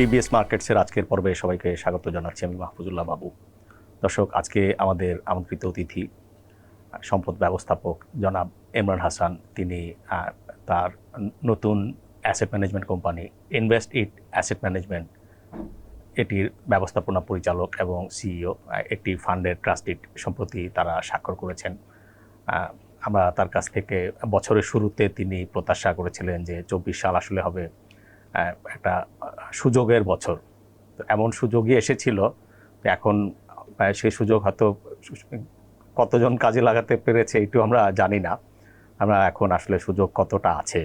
TBS মার্কেটসের আজকের পর্বে সবাইকে স্বাগত জানাচ্ছি আমি মাহফুজুল্লাহ বাবু। দর্শক, আজকে আমাদের আমন্ত্রিত অতিথি, সম্পদ ব্যবস্থাপক জনাব ইমরান হাসান। তিনি তার নতুন asset management company invest it asset management এটির ব্যবস্থাপনা পরিচালক এবং সিইও একটি ফান্ডের ট্রাস্টিড সম্প্রতি তারা স্বাক্ষর করেছেন। আমরা তার কাছ থেকে বছরের শুরুতে তিনি প্রত্যাশা করেছিলেন যে চব্বিশ সাল আসলে হবে একটা সুযোগের বছর। তো এমন সুযোগই এসেছিল এখন সেই সুযোগ হয়তো কতজন কাজে লাগাতে পেরেছে একটু আমরা জানি না। আমরা এখন আসলে সুযোগ কতটা আছে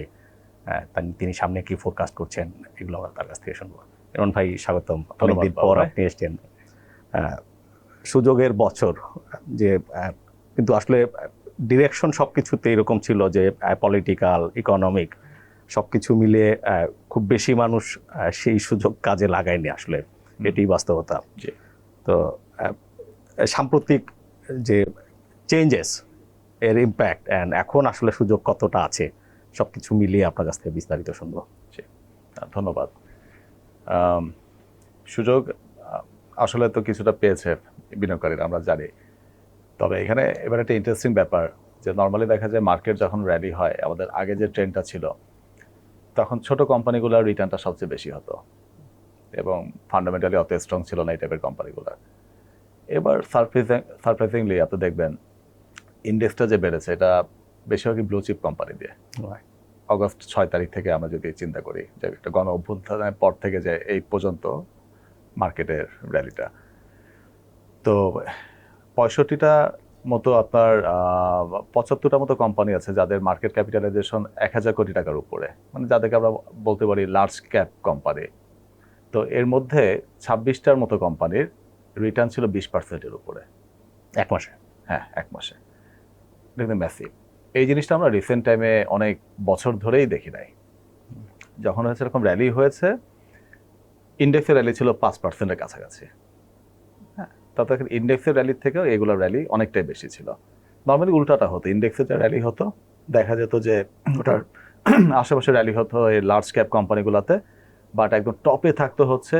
তিনি সামনে কি ফোরকাস্ট করছেন এগুলো আমরা তার কাছ থেকে শুনব। এমন ভাই স্বাগতম অনেকদিন পর আপনি এসছেন। সুযোগের বছর যে কিন্তু আসলে ডিরেকশন সব কিছুতে এরকম ছিল যে পলিটিক্যাল ইকোনমিক সব কিছু মিলিয়ে খুব বেশি মানুষ সেই সুযোগ কাজে লাগায়নি আসলে। এটি বাস্তবতা। তো সাম্প্রতিক যে চেঞ্জেস এর ইম্প্যাক্ট অ্যান্ড এখন আসলে সুযোগ কতটা আছে সব কিছু মিলিয়ে আপনার কাছ থেকে বিস্তারিত শুনব। ধন্যবাদ। সুযোগ আসলে তো কিছুটা পেয়েছে বিনিয়োগকারীরা আমরা জানি। তবে এখানে এবার একটা ইন্টারেস্টিং ব্যাপার যে নর্মালি দেখা যায় মার্কেট যখন র্যালি হয় আমাদের আগে যে ট্রেন্ডটা ছিল তখন ছোট কোম্পানিগুলোর রিটার্নটা সবচেয়ে বেশি হতো। এবং ফান্ডামেন্টালি অত স্ট্রং ছিল না এই টাইপের কোম্পানিগুলো। এবার সারপ্রাইজিং সারপ্রাইজিংলি আপনি দেখবেন ইন্ডেক্সটা যে বেড়েছে এটা বেশিরভাগই ব্লু চিপ কোম্পানি দিয়ে। অগস্ট ছয় তারিখ থেকে আমরা যদি চিন্তা করি যে একটা গণ অভ্যুত্থানের পর থেকে যে এই পর্যন্ত মার্কেটের র্যালিটা তো পঁয়ষট্টিটা মতো আপনার পঁচাত্তরটা মতো কোম্পানি আছে যাদের মার্কেট ক্যাপিটালাইজেশন এক হাজার কোটি টাকার উপরে। মানে যাদেরকে আমরা বলতে পারি লার্জ ক্যাপ কোম্পানি তো এর মধ্যে ছাব্বিশটার মতো কোম্পানির রিটার্ন ছিল বিশ পার্সেন্টের উপরে। এক মাসে? হ্যাঁ এক মাসে। দেখবেন ম্যাসিভ এই জিনিসটা আমরা রিসেন্ট টাইমে অনেক বছর ধরেই দেখি নাই। যখন হয়েছে এরকম র্যালি হয়েছে ইন্ডেক্সের র্যালি ছিল পাঁচ পার্সেন্টের কাছাকাছি। তাতে ইন্ডেক্সের র্যালির থেকেও এগুলোর র্যালি অনেকটাই বেশি ছিল। নর্মালি উল্টাটা হতো। ইন্ডেক্সের যে র্যালি হতো দেখা যেত যে ওটার আশেপাশে র্যালি হতো এই লার্জ ক্যাপ কোম্পানিগুলোতে বাট একদম টপে থাকতো হচ্ছে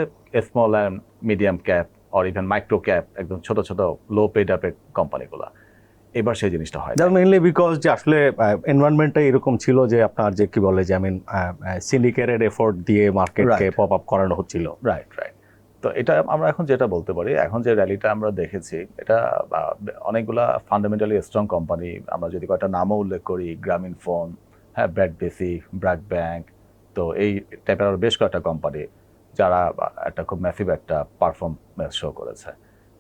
small and medium cap or even micro cap একদম ছোট ছোট লো পেড আপের কোম্পানিগুলো এবার সেই জিনিসটা হয়। দ্যাট মেইনলি বিকজ যে আসলে এনভায়রনমেন্টটা এরকম ছিল যে আপনার যে কি বলে যে আই মিন সিন্ডিকেটেড এফোর্ট দিয়ে মার্কেটকে. পপ আপ করানো হচ্ছিল। রাইট রাইট তো এটা আমরা এখন যেটা বলতে পারি, এখন যে র্যালিটা আমরা দেখেছি, এটা অনেকগুলা ফান্ডামেন্টালি স্ট্রং কোম্পানি আমরা যদি কয়েকটা নামও উল্লেখ করি গ্রামীণ ফোন হ্যাঁ ব্র্যাড বেসি ব্র্যাক ব্যাংক তো এই টাইপের আরও বেশ কয়েকটা কোম্পানি যারা একটা খুব ম্যাসিভ একটা পারফরমেন্স শো করেছে।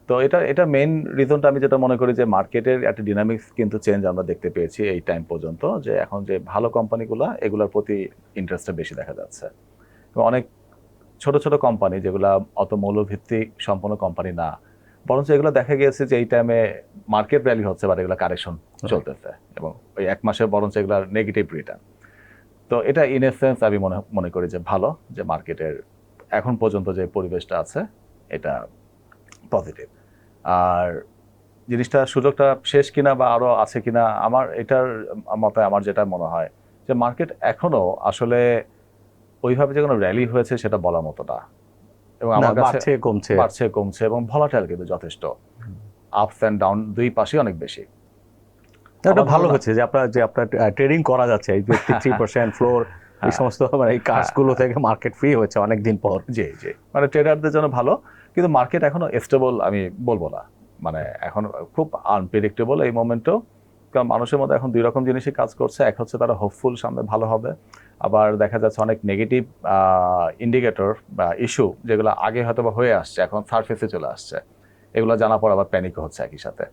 তো এটা এটা মেইন রিজনটা আমি যেটা মনে করি যে মার্কেটের একটা ডিনামিক্স কিন্তু চেঞ্জ আমরা দেখতে পেয়েছি এই টাইম পর্যন্ত, যে এখন যে ভালো কোম্পানিগুলো এগুলোর প্রতি ইন্টারেস্টটা বেশি দেখা যাচ্ছে। অনেক ছোট ছোট কোম্পানি যেগুলো অত মৌলভিত্তিক সম্পন্ন কোম্পানি না। বরঞ্চ এগুলো দেখা গিয়েছে যে এই টাইমে মার্কেট র্যালি হচ্ছে বা এগুলো কারেকশন চলতেছে এবং ওই এক মাসে বরঞ্চ এগুলোর নেগেটিভ রিটার্ন তো এটা ইন সেন্স আমি মনে মনে করি যে ভালো যে মার্কেটের এখন পর্যন্ত যে পরিবেশটা আছে এটা পজিটিভ আর জিনিসটা সুযোগটা শেষ কিনা বা আরও আছে কিনা আমার এটার মতে আমার যেটা মনে হয় যে মার্কেট এখনও আসলে ওইভাবে যে কোনো র্যালি হয়েছে সেটা বলার মতো না। এবং আমার কাছে কমছে। বাড়ছে কমছে এবং ভলাটাইল কিন্তু যথেষ্ট। আপস অ্যান্ড ডাউন দুই পাশেই অনেক বেশি। এটা ভালো হচ্ছে যে আপনার যে আপনার ট্রেডিং করা যাচ্ছে এই যে থ্রি পার্সেন্ট ফ্লোর এই হ্যাঁ। সমস্ত মানে এই কাজগুলো থেকে মার্কেট ফ্রি হয়েছে অনেক দিন পর। জি জি। মানে ট্রেডারদের জন্য ভালো কিন্তু মার্কেট এখনও স্টেবল আমি বলব না। মানে এখন খুব আনপ্রেডিক্টেবল এই মোমেন্টেও কারণ মানুষের মধ্যে এখন দুই রকম জিনিসই কাজ করছে। এক হচ্ছে তারা হোপফুল সামনে ভালো হবে। আবার দেখা যাচ্ছে অনেক নেগেটিভ ইন্ডিকেটর বা ইস্যু যেগুলো আগে হয়তো বা হয়ে আসছে, এখন সারফেসে চলে আসছে। এগুলো জানা পর আবার প্যানিক হচ্ছে একই সাথে।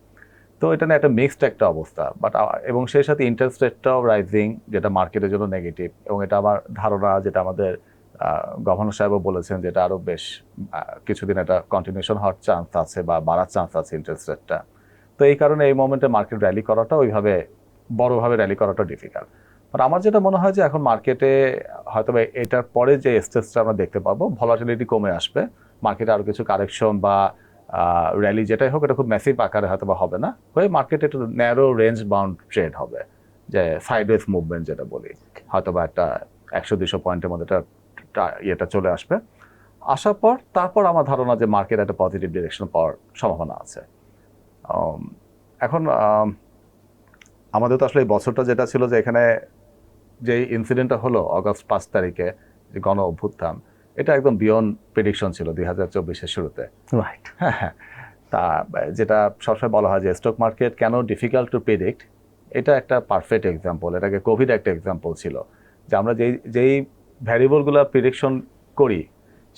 তো এটা নিয়ে একটা মিক্সড একটা অবস্থা। বাট এবং সেই সাথে ইন্টারেস্ট রেটটাও রাইজিং যেটা মার্কেটের জন্য নেগেটিভ এবং এটা আমার ধারণা যেটা আমাদের গভর্নর সাহেবও বলেছেন যেটা আরও বেশ কিছুদিন এটা কন্টিনিউশন হওয়ার চান্স আছে বা বাড়ার চান্স আছে ইন্টারেস্ট রেটটা তো এই কারণে এই মোমেন্টে মার্কেট র্যালি করাটা ওইভাবে, বড়ভাবে র্যালি করাটা ডিফিকাল্ট বাট আমার যেটা মনে হয় যে এখন মার্কেটে হয়তো বা এটার পরে যে স্টেজটা আমরা দেখতে পাবো ভলাটিলিটি কমে আসবে। মার্কেটে আরও কিছু কারেকশন বা র্যালি যেটাই হোক এটা খুব ম্যাসিভ আকারে হয়তো বা হবে না। হয়ে মার্কেটে একটু ন্যারো রেঞ্জ বাউন্ড ট্রেড হবে। যে সাইডওয়েজ মুভমেন্ট যেটা বলি। হয়তো বা একটা একশো দুশো পয়েন্টের মধ্যে একটা ইয়েটা চলে আসবে। আসার পর তারপর আমার ধারণা যে মার্কেট একটা পজিটিভ ডিরেকশন পাওয়ার সম্ভাবনা আছে। এখন আমাদের তো আসলে এই বছরটা যেটা ছিল যে এখানে যে ইনসিডেন্টটা হলো অগস্ট পাঁচ তারিখে যে গণ অভ্যুত্থান এটা একদম বিয়ন্ড প্রেডিকশন ছিল দুই হাজার চব্বিশের শুরুতে। রাইট হ্যাঁ হ্যাঁ। তা যেটা সবসময় বলা হয় যে স্টক মার্কেট কেন ডিফিকাল্ট টু প্রেডিক্ট এটা একটা পারফেক্ট এক্সাম্পল এটাকে কোভিড একটা এক্সাম্পল ছিল। যে আমরা যেই যেই ভ্যারিয়েবলগুলো প্রিডিকশন করি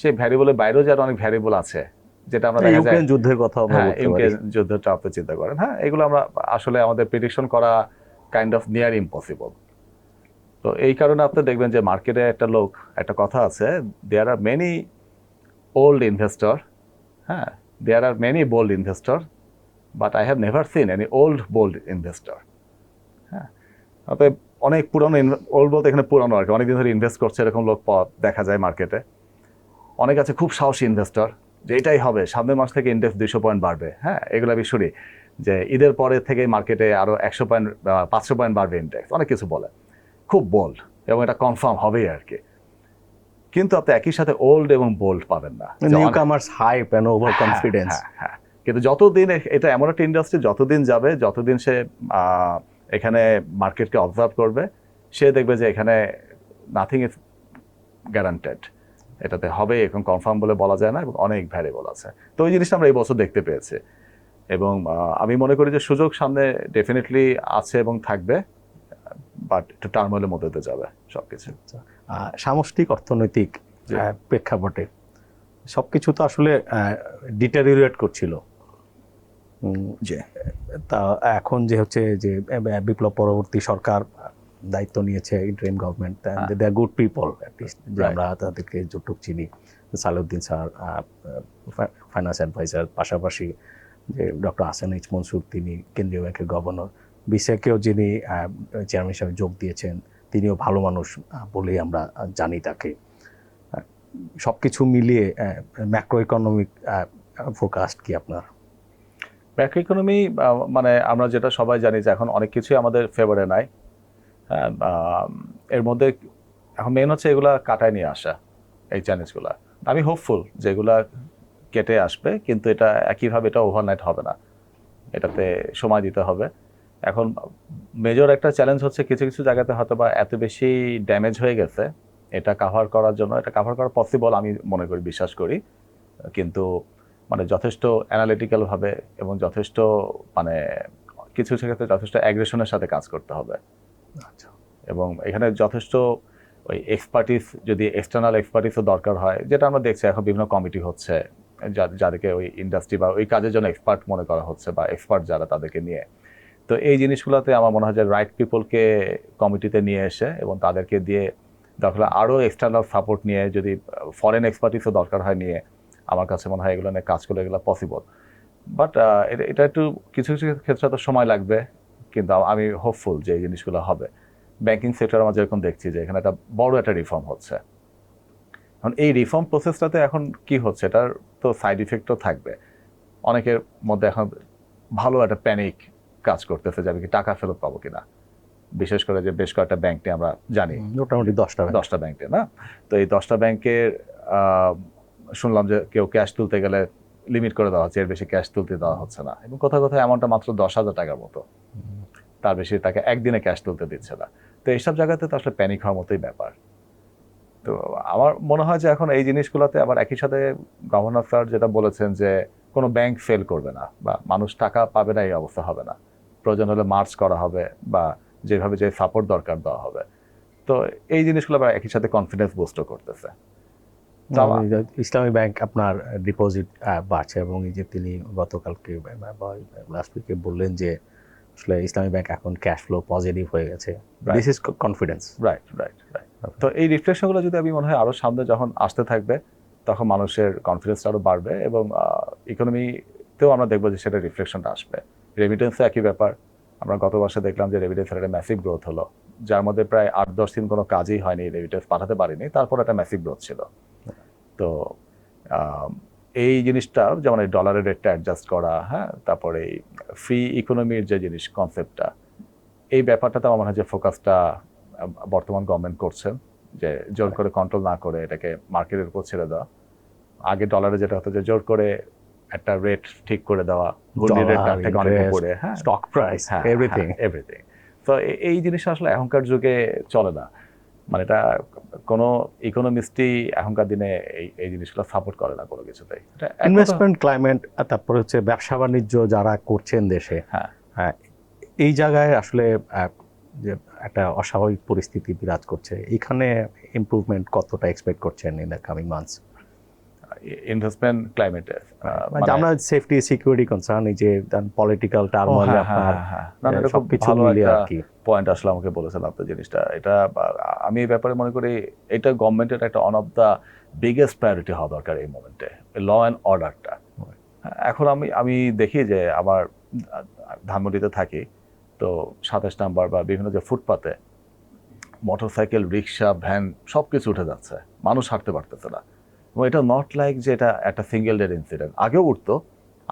সেই ভ্যারিয়েবলের বাইরেও যে আরও অনেক ভ্যারিয়েবল আছে যেটা আমরা দেখা যায় যুদ্ধের কথা আমরা হ্যাঁ ইউক্রেন যুদ্ধটা আপনি চিন্তা করেন। হ্যাঁ এগুলো আমরা আসলে আমাদের প্রেডিকশন করা কাইন্ড অফ নিয়ার ইম্পসিবল তো এই কারণে আপনি দেখবেন যে মার্কেটে একটা লোক, একটা কথা আছে there are many old investor হ্যাঁ there are many bold investor but I have never seen any old bold investor হ্যাঁ। অতএব অনেক পুরনো ওল্ড বলতে এখানে পুরনো আর কি, অনেকদিন ধরে ইনভেস্ট করছে এরকম লোক পাওয়া দেখা যায় মার্কেটে। অনেক আছে খুব সাহসী ইনভেস্টর যে এটাই হবে, সামনের মাস থেকে ইন্ডেক্স দুইশো পয়েন্ট বাড়বে হ্যাঁ এগুলো আমি শুনি, যে ঈদের পরে থেকে মার্কেটে আরও একশো পয়েন্ট পাঁচশো পয়েন্ট বাড়বে ইন্ডেক্স অনেক কিছু বলে। খুব বোল্ড এবং এটা কনফার্ম হবেই আর কি। কিন্তু আপনি একই সাথে ওল্ড এবং বোল্ড পাবেন না। Newcomers hype and overconfidence হ্যাঁ। কিন্তু যতদিন এটা এমন একটা ইন্ডাস্ট্রি যতদিন যাবে যতদিন সে এখানে মার্কেটকে অবজার্ভ করবে সে দেখবে যে এখানে নাথিং ইজ গ্যারান্টেড এটাতে হবে এখন কনফার্ম বলে বলা যায় না এবং অনেক ভ্যারিয়েবল আছে। তো ওই জিনিসটা আমরা এই বছর দেখতে পেয়েছি। এবং আমি মনে করি যে সুযোগ সামনে ডেফিনেটলি আছে এবং থাকবে। বাট একটু টার্মোয়েলের মধ্যে দিয়ে যাবে সবকিছু। সামষ্টিক অর্থনৈতিক জি। আহ, প্রেক্ষাপটে সবকিছু তো আসলে ডিটারিওরেট করছিল। জি। তা এখন যে হচ্ছে যে বিপ্লব পরবর্তী সরকার দায়িত্ব নিয়েছে interim government. They are good people যে আমরা তাদেরকে যতটুক চিনি। সালাউদ্দিন স্যার ফাইন্যান্স অ্যাডভাইজার পাশাপাশি যে ডক্টর হাসান এইচ মনসুর তিনি কেন্দ্রীয় ব্যাংকের গভর্নর বিশেকেও যিনি চেয়ারম্যান হিসাবে যোগ দিয়েছেন, তিনিও ভালো মানুষ বলেই আমরা জানি তাকে। সব কিছু মিলিয়ে ম্যাক্রো ইকোনমিক ফোকাস্ট কি আপনার? ম্যাক্রো ইকোনমি মানে আমরা যেটা সবাই জানি যে এখন অনেক কিছুই আমাদের ফেভারে নাই। এর মধ্যে এখন মেন হচ্ছে এগুলা কাটায় নিয়ে আসা, এই চ্যালেঞ্জগুলা আমি হোপফুল যে এগুলা কেটে আসবে, কিন্তু এটা একইভাবে এটা ওভারনাইট হবে না। এটাতে সময় দিতে হবে। এখন মেজর একটা চ্যালেঞ্জ হচ্ছে কিছু কিছু জায়গাতে হয়তো বা এত বেশি ড্যামেজ হয়ে গেছে। এটা কাভার করার জন্য এটা কাভার করা পসিবল আমি মনে করি বিশ্বাস করি। কিন্তু মানে যথেষ্ট অ্যানালিটিক্যালভাবে এবং যথেষ্ট মানে কিছু কিছু ক্ষেত্রে যথেষ্ট অ্যাগ্রেশনের সাথে কাজ করতে হবে। আচ্ছা। এবং এখানে যথেষ্ট ওই এক্সপার্টিস যদি এক্সটার্নাল এক্সপার্টিসও দরকার হয় যেটা আমরা দেখছি এখন বিভিন্ন কমিটি হচ্ছে যাদেরকে ওই ইন্ডাস্ট্রি বা ওই কাজের জন্য এক্সপার্ট মনে করা হচ্ছে বা এক্সপার্ট যারা তাদেরকে নিয়ে। তো এই জিনিসগুলোতে আমার মনে হয় যে রাইট পিপলকে কমিটিতে নিয়ে এসে এবং তাদেরকে দিয়ে দরকার আরও এক্সটার্নাল সাপোর্ট নিয়ে যদি ফরেন এক্সপার্টিসও দরকার হয় নিয়ে আমার কাছে মনে হয় এগুলো নিয়ে কাজ করলে এগুলো পসিবল বাট এটা একটু কিছু কিছু ক্ষেত্রে তো সময় লাগবে, কিন্তু আমি হোপফুল যে এই জিনিসগুলো হবে। ব্যাংকিং সেক্টর আমরা যেরকম দেখছি যে এখানে একটা বড় একটা রিফর্ম হচ্ছে। এখন এই রিফর্ম প্রসেসটাতে এখন কি হচ্ছে? এটার তো সাইড ইফেক্টও থাকবে। অনেকের মধ্যে এখন ভালো একটা প্যানিক কাজ করতেছে যে আমি কি টাকা ফেরত পাবো কিনা? বিশেষ করে যে বেশ কয়েকটা ব্যাংক নিয়ে আমরা জানি। মোটামুটি দশটা দশটা ব্যাংকে না? তো এই দশটা ব্যাংকের শুনলাম যে কেউ ক্যাশ তুলতে গেলে লিমিট করে দেওয়া হচ্ছে এর বেশি ক্যাশ তুলতে দেওয়া হচ্ছে না। এবং কোথাও কোথাও অ্যামাউন্টটা মাত্র দশ হাজার টাকার মতো। তার বেশি তাকে একদিনে ক্যাশ তুলতে দিচ্ছে না। তো এইসব জায়গাতে তো আসলে প্যানিক হওয়ার মতোই ব্যাপার। তো আমার মনে হয় যে এখন এই জিনিসগুলোতে আবার একই সাথে গভর্নর স্যার যেটা বলেছেন যে কোনো ব্যাংক ফেল করবে না বা মানুষ টাকা পাবে না এই অবস্থা হবে না। প্রয়োজন হলে মার্চ করা হবে বা যেভাবে যে সাপোর্ট দরকার দেওয়া হবে। তো এই জিনিসগুলো আবার একই সাথে কনফিডেন্স বুস্টও করতেছে। ইসলামী ব্যাংক আপনার ডিপোজিট বাড়ছে এবং এই যে তিনি গতকালকে লাস্ট উইকে বললেন যে আসলে ইসলামী ব্যাংক এখন ক্যাশ ফ্লো পজিটিভ হয়ে গেছে। This is confidence right right right তো এই রিফ্লেকশনগুলো যদি আমি মনে হয় আরও সামনে যখন আসতে থাকবে তখন মানুষের কনফিডেন্সটা আরও বাড়বে এবং ইকোনমিতেও আমরা দেখব যে সেটা রিফ্লেকশনটা আসবে। রেমিটেন্সে একই ব্যাপার। আমরা গত বর্ষে দেখলাম যে রেমিটেন্সের একটা ম্যাসিভ গ্রোথ হলো। যার মধ্যে প্রায় আট দশ দিন কোনো কাজই হয়নি রেমিটেন্স পাঠাতে পারিনি। তারপর একটা ম্যাসিভ গ্রোথ ছিল। তো এই জিনিসটা যেমন এই ডলারের রেটটা অ্যাডজাস্ট করা হ্যাঁ তারপরে এই ফ্রি ইকোনমির যে জিনিস কনসেপ্টটা এই ব্যাপারটাতে আমার মনে হয় যে ফোকাসটা বর্তমান গভর্নমেন্ট করছেন যে জোর করে কন্ট্রোল না করে এটাকে মার্কেটের উপর ছেড়ে দেওয়া। আগে ডলারে যেটা হতো যে জোর করে একটা রেট ঠিক করে দেওয়া গুন্ডি রেট তার থেকে অনেক উপরে হ্যাঁ। স্টক প্রাইস এভরিথিং এভরিথিং তো এই জিনিসটা আসলে এখনকার যুগে চলে না। মানে এটা কোনো ইকোনমিস্টই এখনকার দিনে এই এই জিনিসগুলো সাপোর্ট করে না কোনো কিছুতেই। ইনভেস্টমেন্ট ক্লাইমেট তারপর হচ্ছে ব্যবসা বাণিজ্য যারা করছেন দেশে হ্যাঁ। হ্যাঁ এই জায়গায় আসলে যে একটা অস্বাভাবিক পরিস্থিতি বিরাজ করছে। এখানে ইমপ্রুভমেন্ট কতটা এক্সপেক্ট করছেন in the coming months investment ক্লাইমেটে মানে আমরা সেফটি সিকিউরিটি কনসার্ন এই যে পলিটিক্যাল টার্মোইল আপনার না না, খুব ভালো মিলিয়ে আর কি। পয়েন্ট আসলে আমাকে বলেছেন আপনার জিনিসটা। এটা আমি এই ব্যাপারে মনে করি এটা গভর্নমেন্টের একটা one of the biggest priority হওয়া দরকার এই মোমেন্টে ল অ্যান্ড অর্ডারটা এখন আমি আমি দেখি যে আমার ধানমন্ডিতে থাকি তো সাতাশ নাম্বার বা বিভিন্ন যে ফুটপাতে মোটরসাইকেল রিক্সা ভ্যান সব কিছু উঠে যাচ্ছে। মানুষ হাঁটতে পারতেছে না। এবং এটা নট লাইক যে এটা একটা সিঙ্গেল ডের ইনসিডেন্ট আগেও উঠতো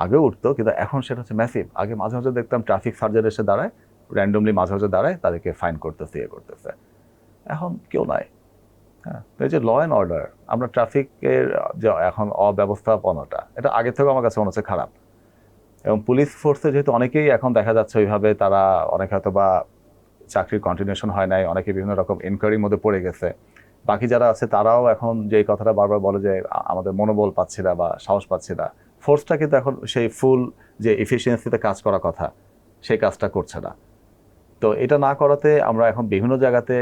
আগেও উঠতো, কিন্তু এখন সেটা হচ্ছে ম্যাসিভ আগে মাঝে মাঝে দেখতাম ট্রাফিক সার্জার এসে দাঁড়ায় র্যান্ডমলি মাঝে মাঝে দাঁড়ায়, তাদেরকে ফাইন করতেছে ইয়ে করতেছে। এখন কেউ নাই। হ্যাঁ এই যে ল অ্যান্ড অর্ডার আমরা ট্রাফিকের যে এখন অব্যবস্থাপনাটা, এটা আগে থেকে আমার কাছে মনে হচ্ছে খারাপ। এবং পুলিশ ফোর্সে যেহেতু অনেকেই এখন দেখা যাচ্ছে ওইভাবে তারা অনেক হয়তো বা চাকরির কন্টিনিউশন হয় নাই, অনেকে বিভিন্ন রকম এনকোয়ারির মধ্যে পড়ে গেছে। বাকি যারা আছে তারাও এখন যে কথাটা বারবার বলে যে আমাদের মনোবল পাচ্ছে না বা সাহস পাচ্ছে না ফোর্সটা কিন্তু এখন সেই ফুল যে এফিসিয়েন্সিতে কাজ করা কথা, সেই কাজটা করছে না। তো এটা না করাতে আমরা এখন বিভিন্ন জায়গাতে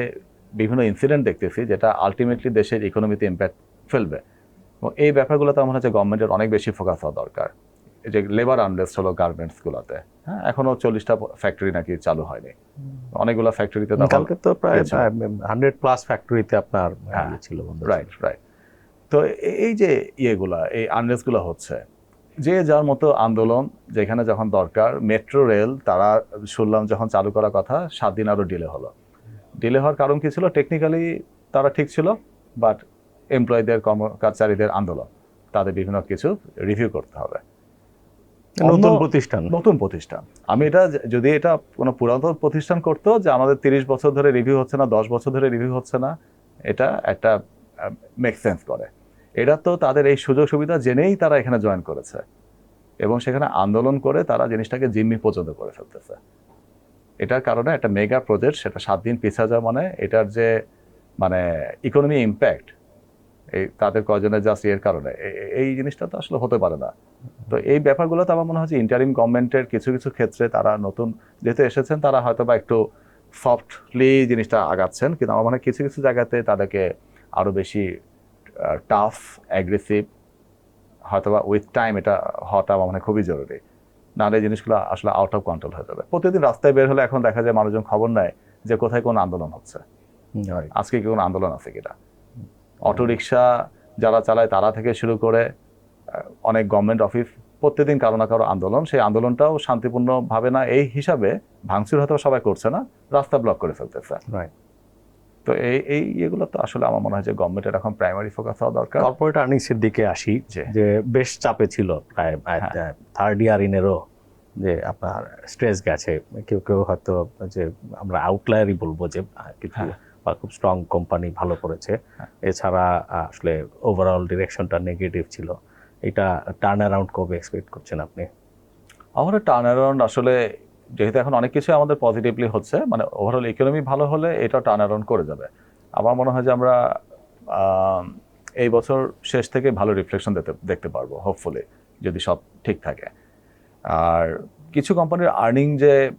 বিভিন্ন ইনসিডেন্ট দেখতেছি যেটা আলটিমেটলি দেশের ইকোনমিতে ইম্প্যাক্ট ফেলবে। এবং এই ব্যাপারগুলোতে আমার হচ্ছে গভর্নমেন্টের অনেক বেশি ফোকাস হওয়া দরকার। যে লেবার আনরেস্ট হলো গার্মেন্টসগুলোতে হ্যাঁ? এখনও চল্লিশটা ফ্যাক্টরি নাকি চালু হয়নি। অনেকগুলো ফ্যাক্টরিতে কালকে তো প্রায় হান্ড্রেড প্লাস ফ্যাক্টরিতে আপনার হ্যাঁ, ছিল রাইট রাইট তো এই যে ইয়েগুলা এই আনরেস্টগুলো হচ্ছে যে যার মতো আন্দোলন যেখানে যখন দরকার মেট্রো রেল তারা শুনলাম যখন চালু করার কথা সাত দিন আরও ডিলে হলো। ডিলে হওয়ার কারণ কি ছিল? টেকনিক্যালি তারা ঠিক ছিল বাট এমপ্লয়ীদের কর্মচারীদের আন্দোলন তাদের বিভিন্ন কিছু রিভিউ করতে হবে। নতুন প্রতিষ্ঠান। নতুন প্রতিষ্ঠান। আমি এটা যদি এটা কোনো পুরাতন প্রতিষ্ঠান করতো যে আমাদের তিরিশ বছর ধরে রিভিউ হচ্ছে না দশ বছর ধরে রিভিউ হচ্ছে না এটা একটা মেক সেন্স করে। এটা তো তাদের এই সুযোগ সুবিধা জেনেই তারা এখানে জয়েন করেছে। এবং সেখানে আন্দোলন করে তারা জিনিসটাকে জিম্মি পর্যন্ত করে ফেলতেছে। এটার কারণে একটা মেগা প্রজেক্ট সেটা সাত দিন পিছা যাওয়া মানে এটার যে মানে ইকোনমি ইম্প্যাক্ট এই তাদের কয়জনের জাস্ট এর কারণে। এই জিনিসটা তো আসলে হতে পারে না। তো এই ব্যাপারগুলো তো আমার মনে হচ্ছে ইন্টারিম গভর্নমেন্টের কিছু কিছু ক্ষেত্রে তারা নতুন যেহেতু এসেছেন তারা হয়তো বা একটু সফটলি জিনিসটা আগাচ্ছেন। কিন্তু আমার মনে হয় কিছু কিছু জায়গাতে তাদেরকে আরও বেশি টাফ অ্যাগ্রেসিভ হয়তো বা উইথ টাইম এটা হওয়াটা আমার মনে হয় খুবই জরুরি। নাহলে এই জিনিসগুলো আসলে আউট অফ কন্ট্রোল হয়ে যাবে। প্রতিদিন রাস্তায় বের হলে এখন দেখা যায় মানুষজন খবর নেয় যে কোথায় কোন আন্দোলন হচ্ছে। হয়। আজকে কি কোনো আন্দোলন আছে কিনা? অটো রিক্সা যারা চালায় তারা থেকে শুরু করে অনেক গভর্নমেন্ট অফিস প্রত্যেকদিন কারও না কারও আন্দোলন সেই আন্দোলনটাও শান্তিপূর্ণভাবে না এই হিসাবে ভাঙচুর হয়তো সবাই করছে না রাস্তা ব্লক করে ফেলতেছে. তো এই এই এগুলো তো আসলে আমার মনে হয় যে গভর্নমেন্টের এখন প্রাইমারি ফোকাস হওয়া দরকার কর্পোরেট আর্নিংসের দিকে আসি। যে বেশ চাপে ছিল প্রায় হ্যাঁ। থার্ড ইয়ার ইনেরও যে আপনার স্ট্রেস গেছে কেউ কেউ হয়তো যে আমরা আউটলায়ারই বলব যে কিছু হ্যাঁ। বা খুব স্ট্রং কোম্পানি ভালো করেছে। হ্যাঁ। এছাড়া আসলে ওভারঅল ডিরেকশনটা নেগেটিভ ছিল। এটা টার্ন অ্যারাউন্ড কবে এক্সপেক্ট করছেন আপনি? আমার টার্ন অ্যারাউন্ড আসলে যেহেতু এখন অনেক কিছু আমাদের পজিটিভলি হচ্ছে মানে ওভারঅল ইকোনমি ভালো হলে এটা টার্ন অ্যারাউন্ড করে যাবে। আমার মনে হয় যে আমরা এই বছর শেষ থেকে ভালো রিফ্লেকশন দেখতে দেখতে পারব হোপফুলি যদি সব ঠিক থাকে। আর কিছু কোম্পানির আর্নিং যে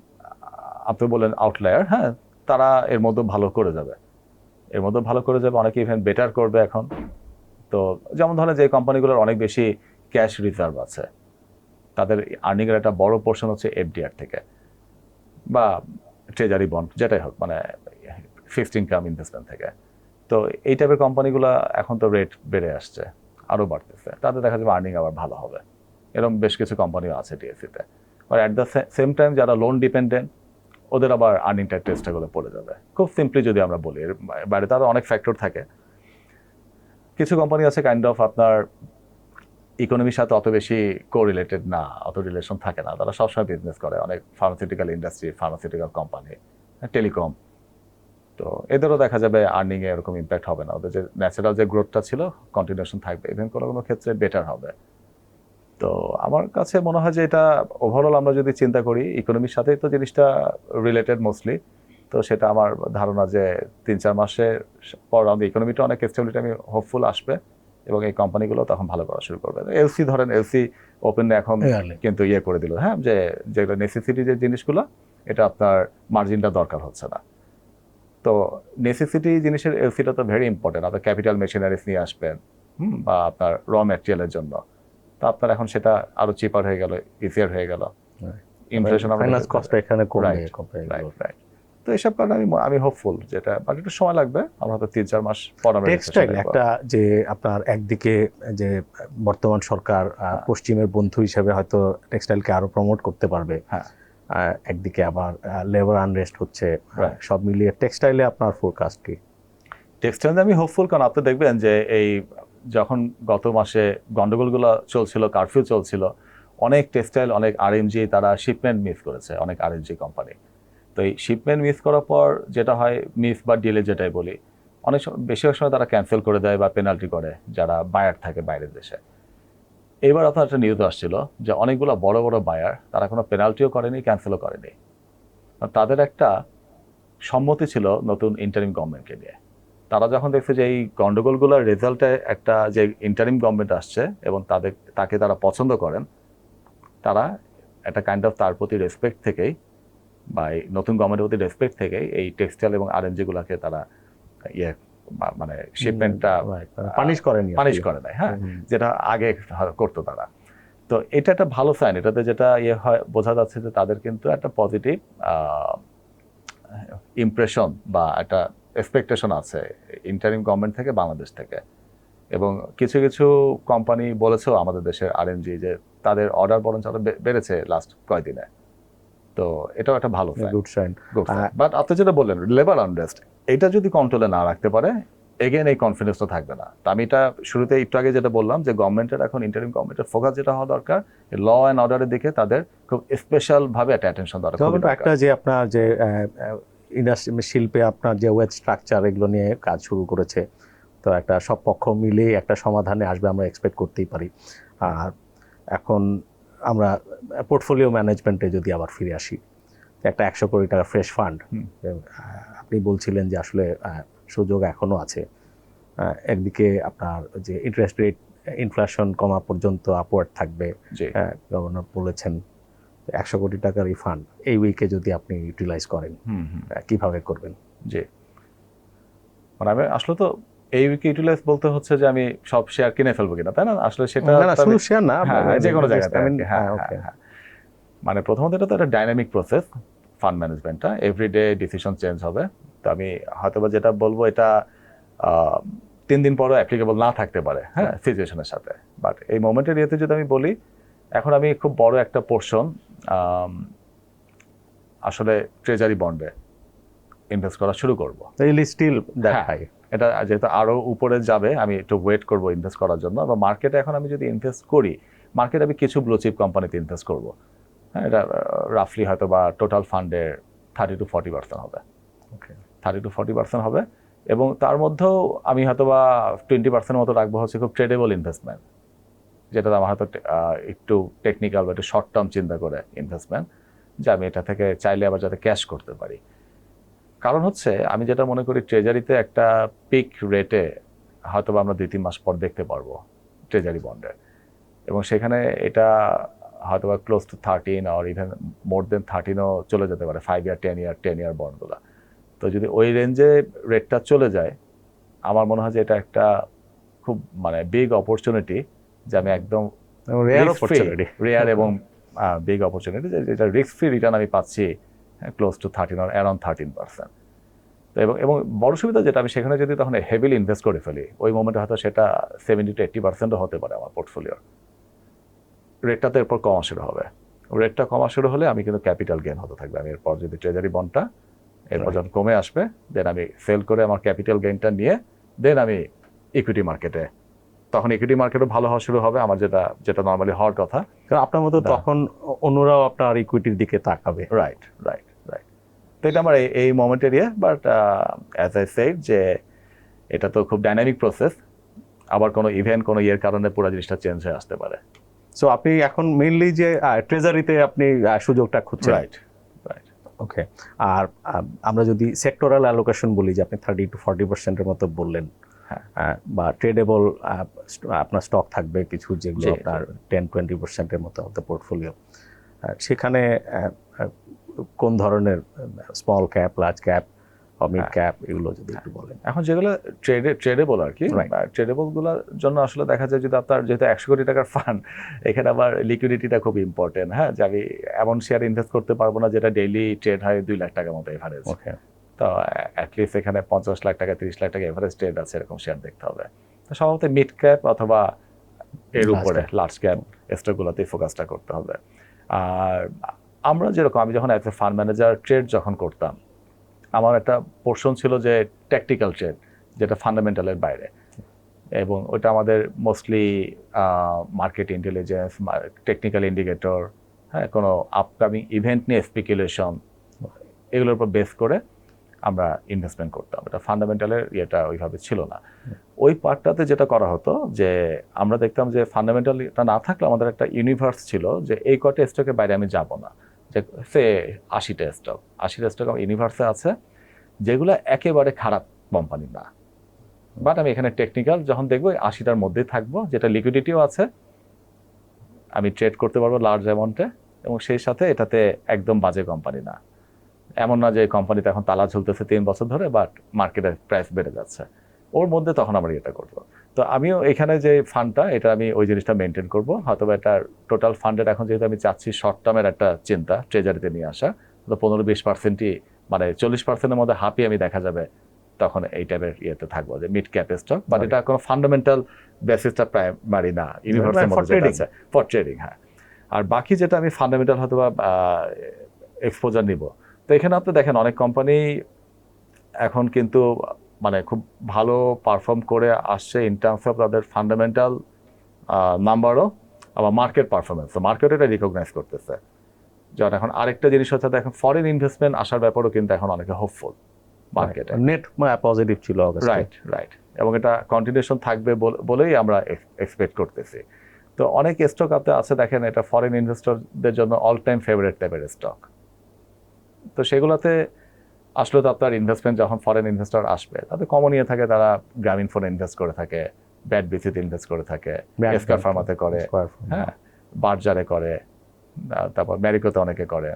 আপনি বললেন আউটলায়ার হ্যাঁ তারা এর মধ্যে ভালো করে যাবে। এর মধ্যে ভালো করে যাবে, অনেকে ইভেন বেটার করবে এখন। তো যেমন ধরেন যে কোম্পানিগুলোর অনেক বেশি ক্যাশ রিজার্ভ আছে। তাদের আর্নিংয়ের একটা বড় পোর্শন হচ্ছে এফডিআর থেকে। বা ট্রেজারি বন্ড যেটাই হোক মানে ফিক্সড ইনকাম ইনভেস্টমেন্ট থেকে। তো এই টাইপের কোম্পানিগুলো এখন তো রেট বেড়ে আসছে, আরও বাড়তেছে। তাদের দেখা যাবে আর্নিং আবার ভালো হবে। এরকম বেশ কিছু কোম্পানিও আছে টিএসসিতে আর অ্যাট দ্য সেম টাইম যারা লোন ডিপেন্ডেন্ট ওদের আবার আর্নিং টেস্টগুলো পড়ে যাবে। খুব সিম্পলি যদি আমরা বলি বাইরে তারও অনেক ফ্যাক্টর থাকে। কিছু কোম্পানি আছে কাইন্ড অফ আপনার ইকোনমির সাথে অত বেশি কোরিলেটেড না, অত রিলেশন থাকে না। তারা সবসময় বিজনেস করে, অনেক pharmaceutical industry pharmaceutical company telecom তো এদেরও দেখা যাবে আর্নিংয়ে এরকম ইম্প্যাক্ট হবে না। ওদের যে ন্যাচারাল যে গ্রোথটা ছিল কন্টিনিউশন থাকবে। ইভেন কোনো কোনো ক্ষেত্রে বেটার হবে। তো আমার কাছে মনে হয় যে এটা ওভারঅল আমরা যদি চিন্তা করি ইকোনমির সাথেই তো জিনিসটা রিলেটেড মোস্টলি তো সেটা আমার ধারণা যে তিন চার মাসের পর আমাদের ইকোনমিটা অনেক স্টেবিলিটি আমি হোপফুল আসবে এবং এই কোম্পানিগুলো তখন ভালো করা শুরু করবে। এলসি ধরেন এলসি ওপেন এখন কিন্তু ইয়ে করে দিল হ্যাঁ? যে যেগুলো নেসেসিটি যে জিনিসগুলো এটা আপনার মার্জিনটা দরকার হচ্ছে না। তো নেসেসিটি জিনিসের এলসিটা তো ভেরি ইম্পর্টেন্ট আপনার ক্যাপিটাল মেশিনারিজ নিয়ে আসবেন হুম, বা আপনার র ম্যাটেরিয়ালের জন্য। তো আপনার এখন সেটা আরও চিপার হয়ে গেল ইজিয়ার হয়ে গেল। ইনফ্লেশন ফাইন্যান্স কস্টটা এখানে কমবে রাইট রাইট তো এসব কারণে আমি আমি হোপফুল যেটা বাট একটু সময় লাগবে। আমরা হয়তো তিন চার মাস পর টেক্সটাইল একটা যে আপনার একদিকে যে বর্তমান সরকার হ্যাঁ। পশ্চিমের বন্ধু হিসেবে হয়তো টেক্সটাইলকে আরও প্রমোট করতে পারবে। হ্যাঁ। একদিকে আবার লেবার আনরেস্ট হচ্ছে। আহ, সব মিলিয়ে টেক্সটাইলে আপনার ফোরকাস্ট কি? টেক্সটাইল আমি হোপফুল কারণ আপনি দেখবেন যে এই যখন গত মাসে গন্ডগোলগুলো চলছিল কারফিউ চলছিল, অনেক টেক্সটাইল অনেক আরএমজি তারা শিপমেন্ট মিস করেছে, অনেক আরএমজি কোম্পানি তো এই শিপমেন্ট মিস করার পর যেটা হয় মিস বা ডিলে যেটাই বলি, অনেক সময়, বেশিরভাগ সময় তারা ক্যান্সেল করে দেয় বা পেনাল্টি করে, যারা বায়ার থাকে বাইরের দেশে। এবার আপনার একটা নিউজ আসছিল যে অনেকগুলো বড় বড় বায়ার তারা কোনো পেনাল্টিও করেনি ক্যান্সেলও করেনি। তাদের একটা সম্মতি ছিল নতুন ইন্টারিম গভর্নমেন্টকে নিয়ে তারা যখন দেখছে যে এই গন্ডগোলগুলোর রেজাল্টে একটা যে ইন্টারিম গভর্নমেন্ট আসছে এবং তাদের তাকে তারা পছন্দ করেন তারা একটা কাইন্ড অফ তার প্রতি রেসপেক্ট থেকেই বা এই নতুন গভর্নমেন্টের প্রতি রেসপেক্ট থেকেই এই টেক্সটাইল এবং আরএনজি গুলাকে তারা ইয়ে মানে শিপমেন্টটা পানিশ করেনি পানিশ করে নাই হ্যাঁ যেটা আগে করতো তারা। তো এটা একটা ভালো সাইন এটাতে যেটা ইয়ে হয় বোঝা যাচ্ছে যে তাদের কিন্তু একটা পজিটিভ ইমপ্রেশন বা একটা এক্সপেকটেশন আছে ইন্টারিম গভর্নমেন্ট থেকে বাংলাদেশ থেকে। এবং কিছু কিছু কোম্পানি বলেছেও আমাদের দেশের আরএনজি যে তাদের অর্ডার বরঞ্চ আরও বেড়েছে লাস্ট কয়দিনে। তো এটাও একটা ভালো গুড সাইন বাট আপনি যেটা বললেন লেবার আনরেস্ট এটা যদি কন্ট্রোলে না রাখতে পারে এগেন এই কনফিডেন্সটা থাকবে না। তো আমি এটা শুরুতে একটু আগে যেটা বললাম যে গভর্নমেন্টের এখন ইন্টারিম গভর্নমেন্টের ফোকাস যেটা হওয়া দরকার ল অ্যান্ড অর্ডারের দিকে তাদের খুব স্পেশাল ভাবে একটা অ্যাটেনশন দরকার। একটা যে আপনার যে ইন্ডাস্ট্রি শিল্পে আপনার যে ওয়েজ স্ট্রাকচার এগুলো নিয়ে কাজ শুরু করেছে তো একটা সব পক্ষ মিলে একটা সমাধানে আসবে আমরা এক্সপেক্ট করতেই পারি। আর এখন আমরা পোর্টফোলিও ম্যানেজমেন্টে যদি আবার ফিরে আসি একটা একশো কোটি টাকা ফ্রেশ ফান্ড আপনি বলছিলেন যে আসলে সুযোগ এখনও আছে। একদিকে আপনার যে ইন্টারেস্ট রেট ইনফ্লেশন কমা পর্যন্ত আপওয়ার্ড থাকবে গভর্নর বলেছেন। একশো কোটি টাকার এই ফান্ড এই উইকে যদি আপনি ইউটিলাইজ করেন কীভাবে করবেন? জি। মানে আমি আসলে তো এই উইকে ইউটিলাইজ বলতে হচ্ছে যে আমি সব শেয়ার কিনে ফেলব কিনা তাই না? আসলে সেটা না, শুধু শেয়ার না হ্যাঁ, হ্যাঁ, যে কোনো জায়গাতে হ্যাঁ, হ্যাঁ, হ্যাঁ। মানে প্রথমত এটা তো একটা ডাইনামিক প্রসেস ফান্ড ম্যানেজমেন্টটা এভরিডে ডিসিশন চেঞ্জ হবে। তো আমি হয়তোবা যেটা বলব এটা তিন দিন পরও অ্যাপ্লিকেবল না থাকতে পারে হ্যাঁ সিচুয়েশনের সাথে। বাট এই মোমেন্টের ইয়েতে যদি আমি বলি এখন আমি খুব বড় একটা পোর্শন আসলে ট্রেজারি বন্ডে ইনভেস্ট করা শুরু করব। রিয়েলি স্টিল দ্যাট হ্যাঁ। হাই এটা যেহেতু আরও উপরে যাবে আমি একটু ওয়েট করব ইনভেস্ট করার জন্য। বা মার্কেটে এখন আমি যদি ইনভেস্ট করি মার্কেটে আমি কিছু ব্লু চিপ কোম্পানিতে ইনভেস্ট করব। হ্যাঁ এটা রাফলি হয়তো বা টোটাল ফান্ডের থার্টি টু ফর্টি পার্সেন্ট হবে। Okay. Thirty to forty percent হবে। এবং তার মধ্যেও আমি হয়তো বা টোয়েন্টি পার্সেন্ট মতো রাখব হচ্ছে খুব ট্রেডেবল ইনভেস্টমেন্ট যেটা আমার হয়তো একটু টেকনিক্যাল বা একটু শর্ট টার্ম চিন্তা করে ইনভেস্টমেন্ট যে আমি এটা থেকে চাইলে আবার যাতে ক্যাশ করতে পারি। কারণ হচ্ছে, আমি যেটা মনে করি ট্রেজারিতে একটা পিক রেটে হয়তো আমরা দুই, তিন মাস পর দেখতে পারব ট্রেজারি বন্ডের এবং সেখানে এটা হয়তো বা close to thirteen or even more than থার্টিনও চলে যেতে পারে five year ten year ten year বন্ডগুলো তো যদি ওই রেঞ্জে রেটটা চলে যায়, আমার মনে হয় যে এটা একটা খুব মানে বিগ অপরচুনিটি যে আমি একদম রেয়ার অপরচুনিটি রেয়ার এবং বিগ অপরচুনিটি যেটা রিস্ক ফ্রি রিটার্ন আমি পাচ্ছি close to thirteen or around thirteen percent তো এবং এবং বড় সুবিধা যেটা আমি সেখানে যদি তখন হেভিলি ইনভেস্ট করে ফেলি ওই মোমেন্টে হয়তো সেটা সেভেন্টি টু এইট্টি পার্সেন্টও হতে পারে আমার পোর্টফোলিওর রেটটা তো এরপর কমা শুরু হবে। রেটটা কমা শুরু হলে আমি কিন্তু ক্যাপিটাল গেন হতে থাকবে। আমি এরপর যদি ট্রেজারি বন্ডটা এরপর. যখন কমে আসবে দেন আমি সেল করে আমার ক্যাপিটাল গেইনটা নিয়ে দেন আমি ইকুইটি মার্কেটে তখন ইকুইটি মার্কেটও ভালো হওয়া শুরু হবে আমার যেটা যেটা নর্মালি হওয়ার কথা। কারণ আপনার মতো তখন অন্যরাও আপনার ইকুইটির দিকে তাকাবে। রাইট রাইট রাইট তো এটা আমার এই- মোমেন্টের ইয়ে বাট অ্যাজ আই সেড যে এটা তো খুব ডাইনামিক প্রসেস আবার কোনো ইভেন্ট কোনো ইয়ের কারণে পুরো জিনিসটা চেঞ্জ হয়ে আসতে পারে। সো আপনি এখন মেইনলি যে ট্রেজারিতে আপনি সুযোগটা খুঁজছেন। রাইট রাইট ওকে আর আমরা যদি সেক্টরাল অ্যালোকেশন বলি যে আপনি থার্টি টু ফর্টি পার্সেন্টের মতো বললেন হ্যাঁ। বা ট্রেডেবল আপনার স্টক থাকবে কিছু যেগুলো। আপনার টেন টোয়েন্টি পার্সেন্টের মতো হতে পোর্টফোলিও সেখানে কোন ধরনের small cap large cap mid হ্যাঁ। ক্যাপ এগুলো যদি একটু বলেন এখন যেগুলো ট্রেডে ট্রেডেবল আর কি Right. ট্রেডেবলগুলোর জন্য আসলে দেখা যায় যদি আপনার যেহেতু একশো কোটি টাকার ফান্ড এখানে আবার লিকুইডিটিটা খুব ইম্পর্টেন্ট হ্যাঁ যে আমি এমন শেয়ার ইনভেস্ট করতে পারব না যেটা ডেইলি ট্রেড হয় দুই লাখ টাকার মতো এভারেজ তো অ্যাটলিস্ট এখানে পঞ্চাশ লাখ টাকা তিরিশ লাখ টাকা এভারেজ ট্রেড আছে এরকম শেয়ার দেখতে হবে। তো সম্ভবত মিড ক্যাপ অথবা এর উপরে. লার্জ ক্যাপ স্টকগুলোতেই ফোকাসটা করতে হবে। আর আমরা যেরকম আমি যখন as a fund manager trade যখন করতাম আমার একটা পোর্শন ছিল যে টেকনিক্যাল ট্রেড যেটা ফান্ডামেন্টালের বাইরে। এবং ওটা আমাদের mostly market intelligence technical indicator হ্যাঁ কোনো আপকামিং ইভেন্ট নিয়ে স্পেকুলেশন এগুলোর উপর বেস করে আমরা ইনভেস্টমেন্ট করতাম। এটা ফান্ডামেন্টালের ইয়েটা ওইভাবে ছিল না। ওই পার্টটাতে যেটা করা হতো যে, আমরা দেখতাম যে ফান্ডামেন্টাল এটা না থাকলে আমাদের একটা ইউনিভার্স ছিল যে এই কটা স্টকের বাইরে আমি যাব না। যে সে আশিটা স্টক আশিটা স্টক আমার ইউনিভার্সে আছে, যেগুলো একেবারে খারাপ কোম্পানি না। বাট আমি এখানে টেকনিক্যাল যখন দেখব আশিটার মধ্যেই থাকব, যেটা লিকুইডিটিও আছে, আমি ট্রেড করতে পারব লার্জ অ্যামাউন্টে এবং সেই সাথে এটাতে একদম বাজে কোম্পানি না। এমন না যে কোম্পানিতে এখন তালা ঝুলতেছে তিন বছর ধরে বাট মার্কেটের প্রাইস বেড়ে যাচ্ছে। ওর মধ্যে তখন আমরা এটা করব। তো আমিও এখানে যে ফান্ডটা এটা আমি ওই জিনিসটা মেনটেন করব। হয়তো বা এটা টোটাল ফান্ডের এখন যেহেতু আমি চাচ্ছি শর্ট টার্মের একটা চিন্তা ট্রেজারিতে নিয়ে আসা তো পনেরো বিশ পার্সেন্টই মানে চল্লিশ পার্সেন্টের মধ্যে হাফই আমি দেখা যাবে তখন এই টাইপের ইয়েতে থাকব যে মিড ক্যাপ স্টক বাট এটা কোনো ফান্ডামেন্টাল বেসিসটা প্রাইমারি না ইউনিভার্সের মধ্যে. আছে। ফর ট্রেডিং হ্যাঁ। আর বাকি যেটা আমি ফান্ডামেন্টাল হয়তো বা এক্সপোজার নিব তো এখানে আপনি দেখেন অনেক কোম্পানি এখন কিন্তু মানে খুব ভালো পারফর্ম করে আসছে ইন টার্মস অফ তাদের ফান্ডামেন্টাল নাম্বারও আবার মার্কেট পারফরমেন্স তো মার্কেট এটা রিকগনাইজ করতেছে। যেমন এখন আরেকটা জিনিস হচ্ছে দেখেন ফরেন ইনভেস্টমেন্ট আসার ব্যাপারও কিন্তু এখন অনেকে হোপফুল মার্কেটে নেট পজিটিভ ছিল রাইট রাইট এবং এটা কন্টিনিউশন থাকবে বল- বলেই আমরা এক্সপেক্ট করতেছি। তো অনেক স্টক আপনি আছে দেখেন এটা ফরেন ইনভেস্টরদের জন্য অল টাইম ফেভারিট টাইপের স্টক তো সেগুলোতে আসলে তো আপনার ইনভেস্টমেন্ট যখন ফরেন ইনভেস্টর আসবে তাদের কমন ইয়ে থাকে তারা গ্রামীণ ফোনে ইনভেস্ট করে থাকে ব্যাট বিসিতে ইনভেস্ট করে থাকে Bank ফার্মাতে করে হ্যাঁ বার্জারে করে তারপর ম্যারিকোতে অনেকে করে।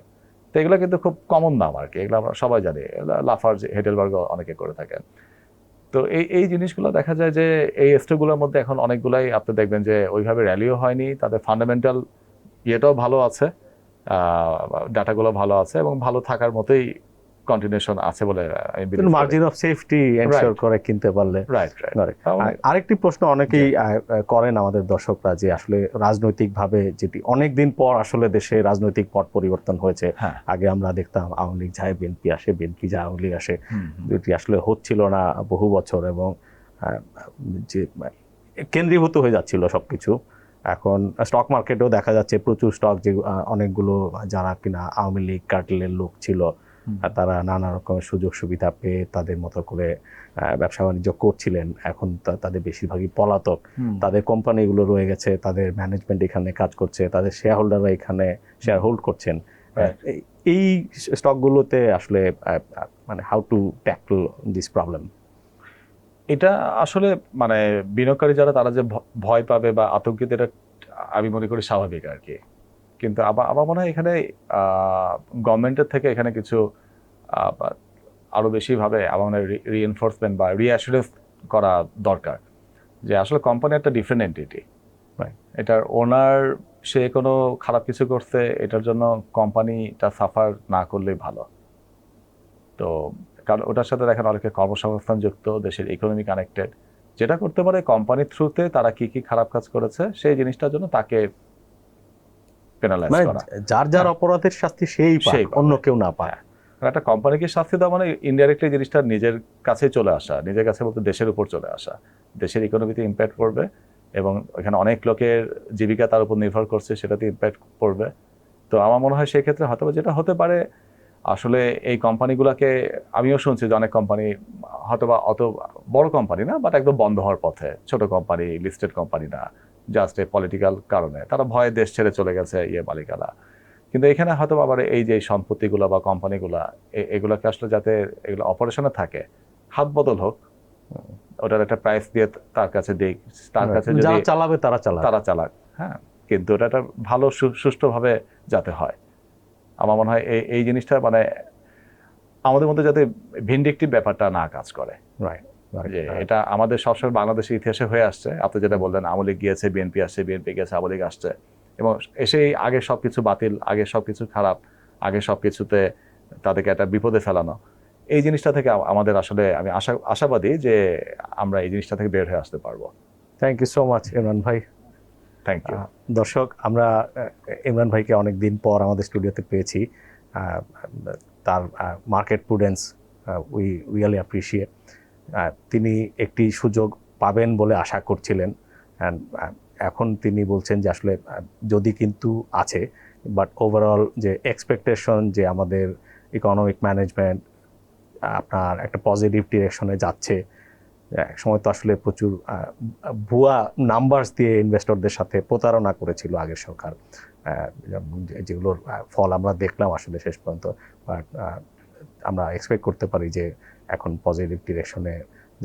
তো এগুলো কিন্তু খুব কমন নাম আর কি এগুলো আমরা সবাই জানি লাফার হেডেলবার্গ অনেকে করে থাকেন তো এই এই জিনিসগুলো দেখা যায় যে এই স্টকগুলোর মধ্যে এখন অনেকগুলাই আপনি দেখবেন যে ওইভাবে র্যালিও হয়নি তাদের ফান্ডামেন্টাল ইয়েটাও ভালো আছে। ডাটাগুলো ভালো আছে এবং ভালো থাকার মতোই কন্টিনিউশন আছে বলে মার্জিন অফ সেফটি এনশিওর করে কিনতে পারলে। রাইট রাইট আরেকটি প্রশ্ন অনেকেই করেন আমাদের দর্শকরা যে আসলে রাজনৈতিকভাবে যেটি অনেক দিন পর আসলে দেশে রাজনৈতিক পট পরিবর্তন হয়েছে। হ্যাঁ। আগে আমরা দেখতাম আওয়ামী লীগ যায় বিএনপি আসে বিএনপি যায় আওয়ামী লীগ আসে। দুটি আসলে হচ্ছিল না বহু বছর এবং যে কেন্দ্রীভূত হয়ে যাচ্ছিল সবকিছু। এখন স্টক মার্কেটেও দেখা যাচ্ছে প্রচুর স্টক যে অনেকগুলো যারা কিনা আওয়ামী লীগ কার্টেলের লোক ছিল আর তারা নানা রকমের সুযোগ সুবিধা পেয়ে তাদের মতো করে ব্যবসা বাণিজ্য করছিলেন। এখন তাদের বেশিরভাগই পলাতক। তাদের কোম্পানিগুলো রয়ে গেছে তাদের ম্যানেজমেন্ট এখানে কাজ করছে তাদের শেয়ার হোল্ডাররা এখানে শেয়ার হোল্ড করছেন. এই- স্টকগুলোতে আসলে মানে how to tackle this problem এটা আসলে মানে বিনিয়োগকারী যারা, তারা যে ভয় পাবে বা আতঙ্কিত, এটা আমি মনে করি স্বাভাবিক আর কি। কিন্তু আবার আমার মনে হয় এখানে গভর্নমেন্টের থেকে এখানে কিছু আরও বেশিভাবে আমার মনে হয় রিএনফোর্সমেন্ট বা রিঅ্যাসুরেন্স করা দরকার। যে আসলে কোম্পানি একটা ডিফারেন্ট এন্টিটি এটার ওনার সে কোনো খারাপ কিছু করছে, এটার জন্য কোম্পানিটা সাফার না করলেই ভালো। তো কারণ ওটার সাথে দেখেন অনেকে কর্মসংস্থান যুক্ত দেশের ইকোনমি কানেক্টেড যেটা করতে পারে কোম্পানির থ্রুতে তারা কি কি খারাপ কাজ করেছে সেই জিনিসটার জন্য তাকে পেনালাইজ মানে করা। যার যার অপরাধের শাস্তি সেই পায় অন্য কেউ না পায় কারণ একটা কোম্পানিকে শাস্তি দেওয়া মানে ইনডাইরেক্টলি জিনিসটা নিজের কাছে চলে আসা নিজের কাছে বলতে দেশের উপর চলে আসা। দেশের ইকোনমিতে ইম্প্যাক্ট পড়বে এবং এখানে অনেক লোকের জীবিকা তার উপর নির্ভর করছে সেটাতে ইম্প্যাক্ট পড়বে। তো আমার মনে হয় সেই ক্ষেত্রে হয়তো যেটা হতে পারে আসলে এই কোম্পানিগুলোকে আমিও শুনছি যে অনেক কোম্পানি হয়তো বা অত বড় কোম্পানি না বাট একদম বন্ধ হওয়ার পথে ছোট কোম্পানি লিস্টেড কোম্পানি না জাস্ট এই পলিটিক্যাল কারণে। তারা ভয়ে দেশ ছেড়ে চলে গেছে ইয়ে মালিকালা কিন্তু এখানে হয়তো আবার এই যে সম্পত্তিগুলো বা কোম্পানিগুলো এগুলোকে আসলে যাতে এগুলো অপারেশনে থাকে হাত বদল হোক ওটার একটা প্রাইস দিয়ে তার কাছে দিক তার কাছে যদি যারা চালাবে তারা চালাবে তারা চালাক হ্যাঁ। কিন্তু এটা একটা ভালো সুষ্ঠুভাবে যাতে হয়। আমার মনে হয় এই এই জিনিসটা মানে আমাদের মধ্যে যাতে ভিন্ডিকটিভ ব্যাপারটা না কাজ করে। রাইট যে এটা আমাদের সবসময় বাংলাদেশের ইতিহাসে হয়ে আসছে। আপনি যেটা বললেন আমলে গিয়েছে বিএনপি আসছে বিএনপি গেছে আওয়ামী লীগ আসছে। এবং এসেই আগে সব কিছু বাতিল আগে সব কিছু খারাপ আগে সব কিছুতে তাদেরকে একটা বিপদে ফেলানো। এই জিনিসটা থেকে আমাদের আসলে আমি আশা আশাবাদী যে আমরা এই জিনিসটা থেকে বের হয়ে আসতে পারব। Thank you so much Imran ভাই। থ্যাংক ইউ দর্শক, আমরা ইমরান ভাইকে অনেক দিন পর আমাদের স্টুডিওতে পেয়েছি। তার market prudence we really appreciate তিনি একটি সুযোগ পাবেন বলে আশা করছিলেন। অ্যান্ড এখন তিনি বলছেন যে আসলে যদি কিন্তু আছে বাট ওভারঅল যে এক্সপেকটেশন যে আমাদের ইকোনমিক ম্যানেজমেন্ট আপনার একটা পজিটিভ ডিরেকশনে যাচ্ছে এক সময় তো আসলে প্রচুর ভুয়া নাম্বারস দিয়ে ইনভেস্টরদের সাথে প্রতারণা করেছিল আগের সরকার। যেগুলোর ফল আমরা দেখলাম আসলে শেষ পর্যন্ত। বাট আমরা এক্সপেক্ট করতে পারি যে এখন পজিটিভ ডিরেকশনে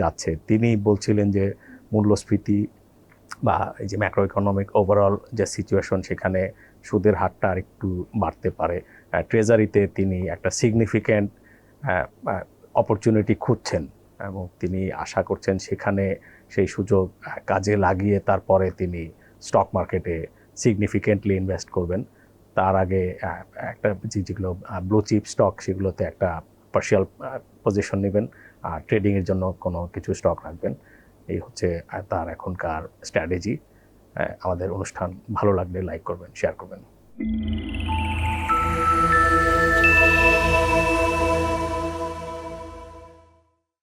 যাচ্ছে। তিনি বলছিলেন যে মূল্যস্ফীতি বা এই যে ম্যাক্রো ইকোনমিক ওভারঅল যে সিচুয়েশন সেখানে সুদের হারটা আর একটু বাড়তে পারে। ট্রেজারিতে তিনি একটা সিগনিফিক্যান্ট অপরচুনিটি খুঁজছেন। এবং তিনি আশা করছেন সেখানে সেই সুযোগ কাজে লাগিয়ে তারপরে তিনি স্টক মার্কেটে সিগনিফিকেন্টলি ইনভেস্ট করবেন। তার আগে একটা যেগুলো ব্লু চিপ স্টক সেগুলোতে একটা পার্শিয়াল পজিশন নেবেন আর ট্রেডিংয়ের জন্য কোনো কিছু স্টক রাখবেন। এই হচ্ছে তার এখনকার স্ট্র্যাটেজি আমাদের অনুষ্ঠান ভালো লাগলে লাইক করবেন শেয়ার করবেন।